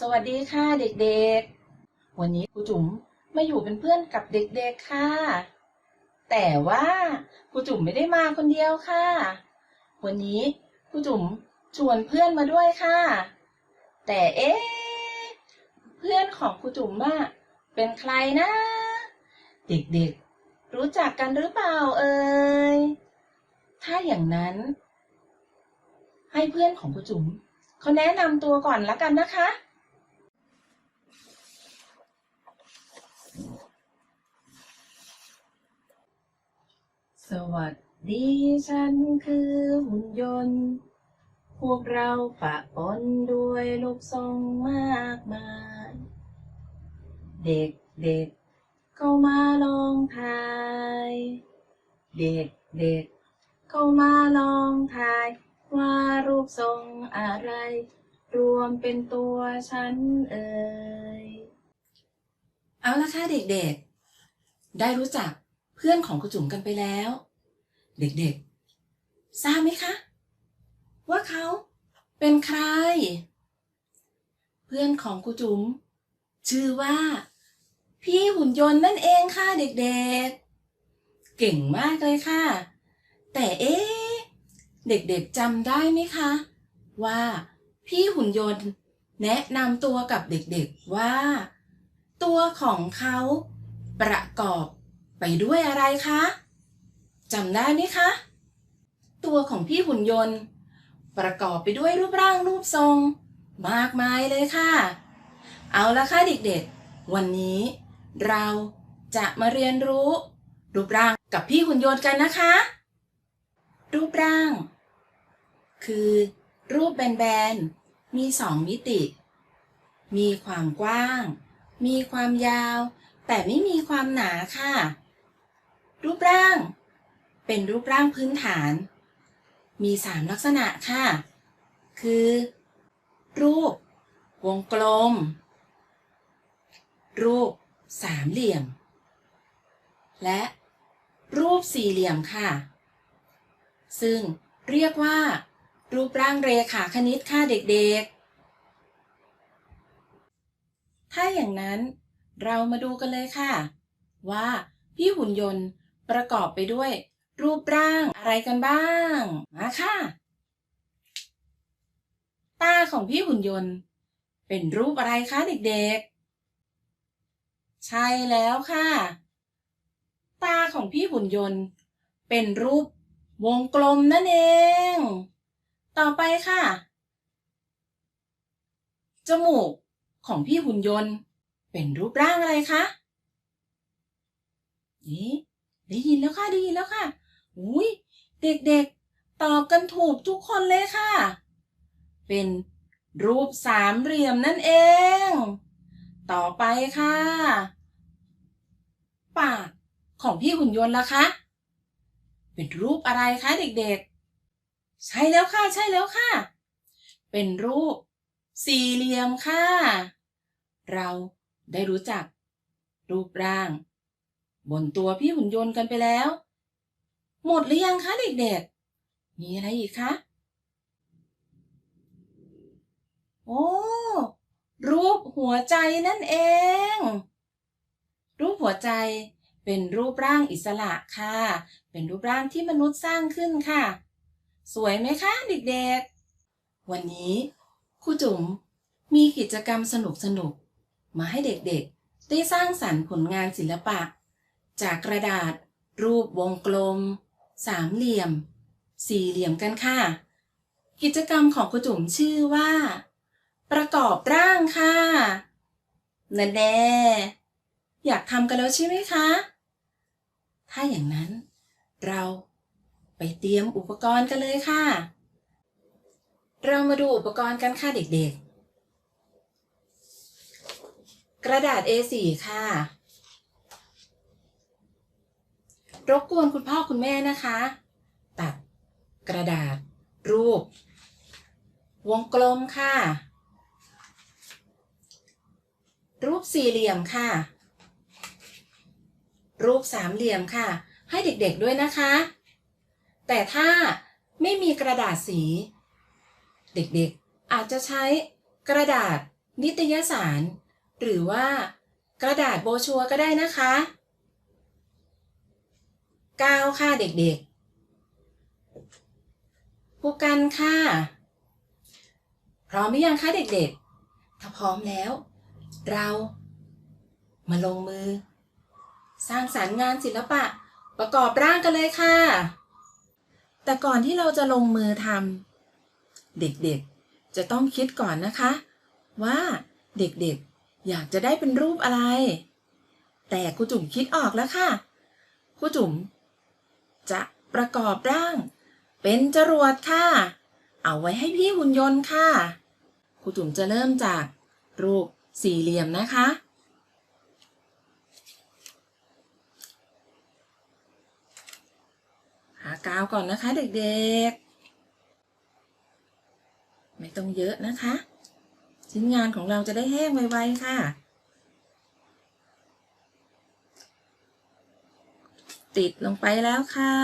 สวัสดีค่ะเด็กๆ วันนี้ครูจุ๋มมาอยู่เป็นเพื่อนกับเด็กๆค่ะ แต่ว่าครูจุ๋มไม่ได้มาคนเดียวค่ะ วันนี้ครูจุ๋มชวนเพื่อนมาด้วยค่ะ แต่เอ๊เพื่อนของครูจุ๋มอะเป็นใครนะ เด็กๆ รู้จักกันหรือเปล่าเอ่ย ถ้าอย่างนั้น ให้เพื่อนของครูจุ๋มเขาแนะนำตัวก่อนละกันนะคะ สวัสดีฉันคือหุ่นยนต์ พวกเราปะปนด้วยลูกทรงมากมาย เด็กเด็กเข้ามาลองทาย เด็กเด็กเข้ามาลองทาย ว่ารูปทรงอะไร รวมเป็นตัวฉันเอ่ย เอาละค่ะเด็กๆ ได้รู้จัก พื่อนของครูจุ๋มกันไปแล้ว เด็กๆ ทราบไหมคะ ว่าเขาเป็นใคร เพื่อนของครูจุ๋มชื่อว่า พี่หุ่นยนต์นั่นเองค่ะเด็กๆ เก่งมากเลยค่ะ แต่เอ๊เด็กๆจำได้ไหมคะ ว่าพี่หุ่นยนต์แนะนำตัวกับเด็กๆว่า ตัวของเขาประกอบ ไปด้วยอะไรคะจำได้ไหมคะ ตัวของพี่หุ่นยนต์ ประกอบไปด้วยรูปร่างรูปทรง มากมายเลยค่ะ เอาละค่ะเด็กๆ วันนี้ เราจะมาเรียนรู้ รูปร่างกับพี่หุ่นยนต์กันนะคะ รูปร่าง คือ รูปแบนๆ มีสองมิติ มีความกว้าง มีความยาว แต่ไม่มีความหนาค่ะ รูปร่าง เป็นรูปร่างพื้นฐาน มีสามลักษณะค่ะ คือ รูป วงกลม รูปสามเหลี่ยม และรูปสี่เหลี่ยมค่ะ ซึ่งเรียกว่า รูปร่างเรขาคณิตค่ะเด็กๆ ถ้าอย่างนั้นเรามาดูกันเลยค่ะ ว่าพี่หุ่นยนต์ ประกอบไปด้วย รูปร่างอะไรกันบ้าง มาค่ะ ตาของพี่หุ่นยนต์ เป็นรูปอะไรคะเด็กๆ ใช่แล้วค่ะ ตาของพี่หุ่นยนต์ เป็นรูปวงกลมนั่นเอง ต่อไปค่ะ จมูกของพี่หุ่นยนต์ เป็นรูปร่างอะไรคะนี่ ได้ยินแล้วค่ะได้ยินแล้วค่ะอุ้ยเด็กๆ ตอบกันถูกทุกคนเลยค่ะ เป็นรูปสามเหลี่ยมนั่นเอง ต่อไปค่ะ ปากของพี่หุ่นยนต์ล่ะคะ เป็นรูปอะไรคะเด็กๆ ใช่แล้วค่ะใช่แล้วค่ะ เป็นรูปสี่เหลี่ยมค่ะ เราได้รู้จักรูปร่าง บนตัวพี่หุ่นยนต์กันไปแล้ว หมดหรือยังคะเด็กๆ มีอะไรอีกคะ โอ้ รูปหัวใจนั่นเอง รูปหัวใจเป็นรูปร่างอิสระค่ะ เป็นรูปร่างที่มนุษย์สร้างขึ้นค่ะ สวยไหมคะเด็กๆ วันนี้ครูจุ๋มมีกิจกรรมสนุกๆ มาให้เด็กๆ ได้สร้างสรรค์ผลงานศิลปะ จากกระดาษ รูปวงกลม สามเหลี่ยม สี่เหลี่ยมกันค่ะ กิจกรรมของครูจุ๋มชื่อว่า ประกอบร่างค่ะนั่นแน่อยากทำกันแล้วใช่ไหมคะ ถ้าอย่างนั้นเราไปเตรียมอุปกรณ์กันเลยค่ะ เรามาดูอุปกรณ์กันค่ะเด็กๆ กระดาษ A4 ค่ะ รบกวนคุณพ่อคุณแม่นะคะ ตัดกระดาษ รูป วงกลมค่ะ รูปสี่เหลี่ยมค่ะ รูปสามเหลี่ยมค่ะ ให้เด็กๆด้วยนะคะ แต่ถ้าไม่มีกระดาษสี เด็กๆอาจจะใช้กระดาษนิตยสาร หรือว่ากระดาษโบชัวก็ได้นะคะ ก้าวค่ะเด็กๆผู้กันค่ะ พร้อมหรือยังคะเด็กๆ ถ้าพร้อมแล้ว เรามาลงมือ สร้างสรรค์งานศิลปะประกอบร่างกันเลยค่ะ แต่ก่อนที่เราจะลงมือทำเด็กๆ จะต้องคิดก่อนนะคะ ว่าเด็กๆ อยากจะได้เป็นรูปอะไร แต่ครูจุ๋มคิดออกแล้วค่ะครูจุ๋ม จะประกอบร่าง เป็นจรวดค่ะ เอาไว้ให้พี่หุ่นยนต์ค่ะครูจุ๋มจะเริ่มจากรูปสี่เหลี่ยมนะคะ หากาวก่อนนะคะเด็กๆ ไม่ต้องเยอะนะคะ ชิ้นงานของเราจะได้แห้งไวๆค่ะ ติดลงไปแล้วค่ะ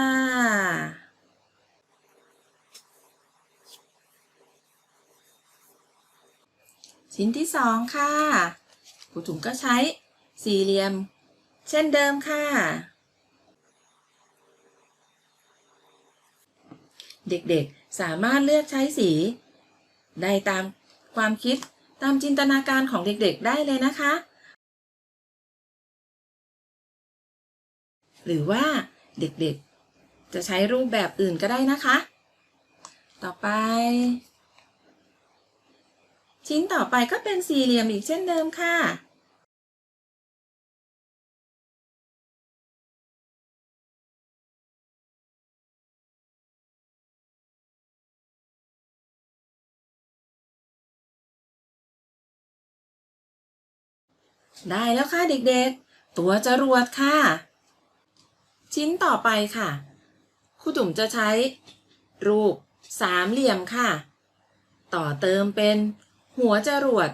ชิ้นที่สองค่ะครูจุ๋มก็ใช้สี่เหลี่ยม เช่นเดิมค่ะ เด็กๆสามารถเลือกใช้สีได้ตามความคิดตามจินตนาการของเด็กๆได้เลยนะคะ หรือว่าเด็กๆ จะใช้รูปแบบอื่นก็ได้นะคะ ต่อไป ชิ้นต่อไปก็เป็นสี่เหลี่ยมอีกเช่นเดิมค่ะได้แล้วค่ะเด็กๆ ตัวจรวดค่ะ ชิ้นต่อไปค่ะครูจุ๋มจะใช้รูปสามเหลี่ยมค่ะ ต่อเติมเป็นหัวจรวด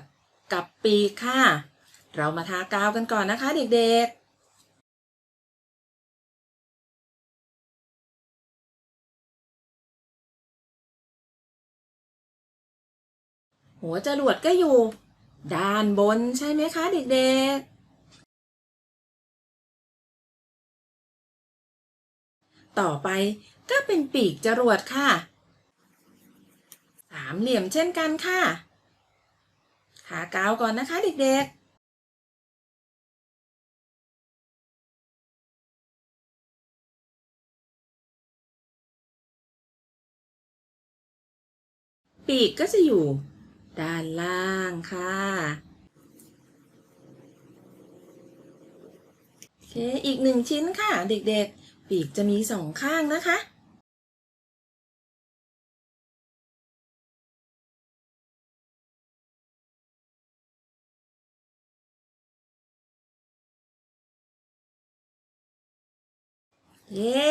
กับปีกค่ะ เรามาทากาวกันก่อนนะคะเด็กๆหัวจรวดก็อยู่ ด้านบนใช่ไหมคะเด็กๆ ต่อไปก็เป็นปีกจรวดค่ะ สามเหลี่ยมเช่นกันค่ะ หากาวก่อนนะคะเด็กๆปีกก็จะอยู่ด้านล่างค่ะ โอเค อีกหนึ่งชิ้นค่ะ เด็กๆ ปีกจะมีสองข้างนะคะ เย้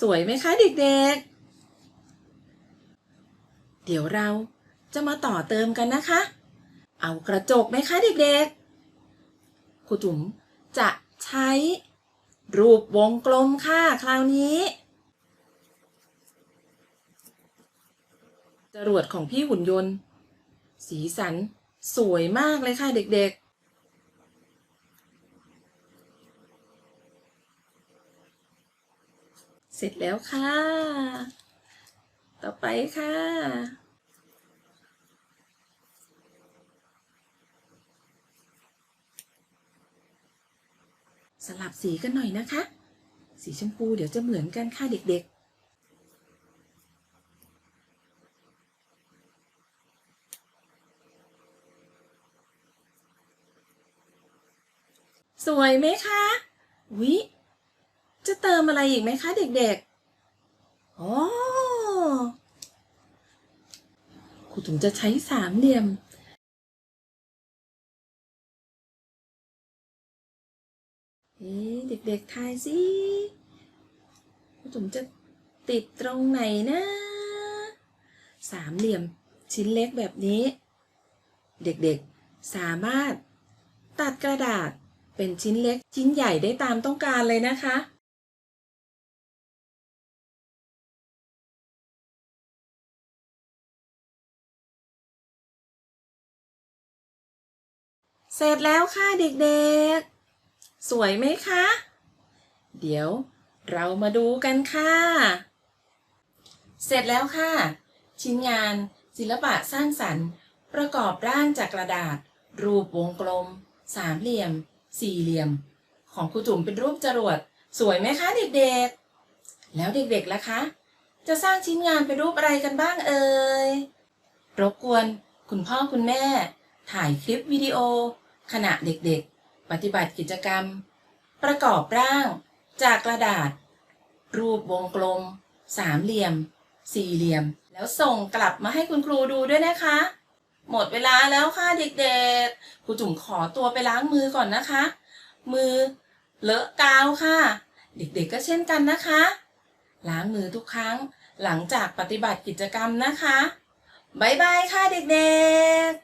สวยไหมคะเด็กๆ เดี๋ยวเราจะมาต่อเติมกันนะคะ เอากระจกไหมคะเด็กๆครูจุ๋มจะใช้ รูปวงกลมค่ะ คราวนี้ จรวดของพี่หุ่นยนต์ สีสันสวยมากเลยค่ะเด็กๆเสร็จแล้วค่ะ ต่อไปค่ะ สลับสีกันหน่อยนะคะ สีชมพูเดี๋ยวจะเหมือนกันค่ะเด็กๆ สวยไหมคะวิจะเติมอะไรอีกไหมคะ เด็กๆ อ๋อครูถุงจะใช้สามเหลี่ยม ด็กๆทายสิครูถุงจะติดตรงไหนนะ สามเหลี่ยมชิ้นเล็กแบบนี้ เด็กๆ สามารถตัดกระดาษเป็นชิ้นเล็กชิ้นใหญ่ได้ตามต้องการเลยนะคะเสร็จแล้วค่ะเด็กๆ สวยไหมคะ เดี๋ยวเรามาดูกันค่ะ เสร็จแล้วค่ะ ชิ้นงานศิลปะสร้างสรรค์ ประกอบร่างจากกระดาษ รูปวงกลม สามเหลี่ยม สี่เหลี่ยม ของครูจุ๋มเป็นรูปจรวด สวยไหมคะเด็กๆ แล้วเด็กๆล่ะคะ จะสร้างชิ้นงานเป็นรูปอะไรกันบ้างเอ่ย รบกวนคุณพ่อคุณแม่ ถ่ายคลิปวิดีโอ ขณะเด็กๆ ปฏิบัติกิจกรรม ประกอบร่าง จากกระดาษ รูปวงกลม สามเหลี่ยม สี่เหลี่ยม แล้วส่งกลับมาให้คุณครูดูด้วยนะคะ หมดเวลาแล้วค่ะเด็กๆครูจุ๋มขอตัวไปล้างมือก่อนนะคะ มือเลอะกาวค่ะ เด็กๆก็เช่นกันนะคะ ล้างมือทุกครั้งหลังจากปฏิบัติกิจกรรมนะคะ บ๊ายบายค่ะเด็กๆ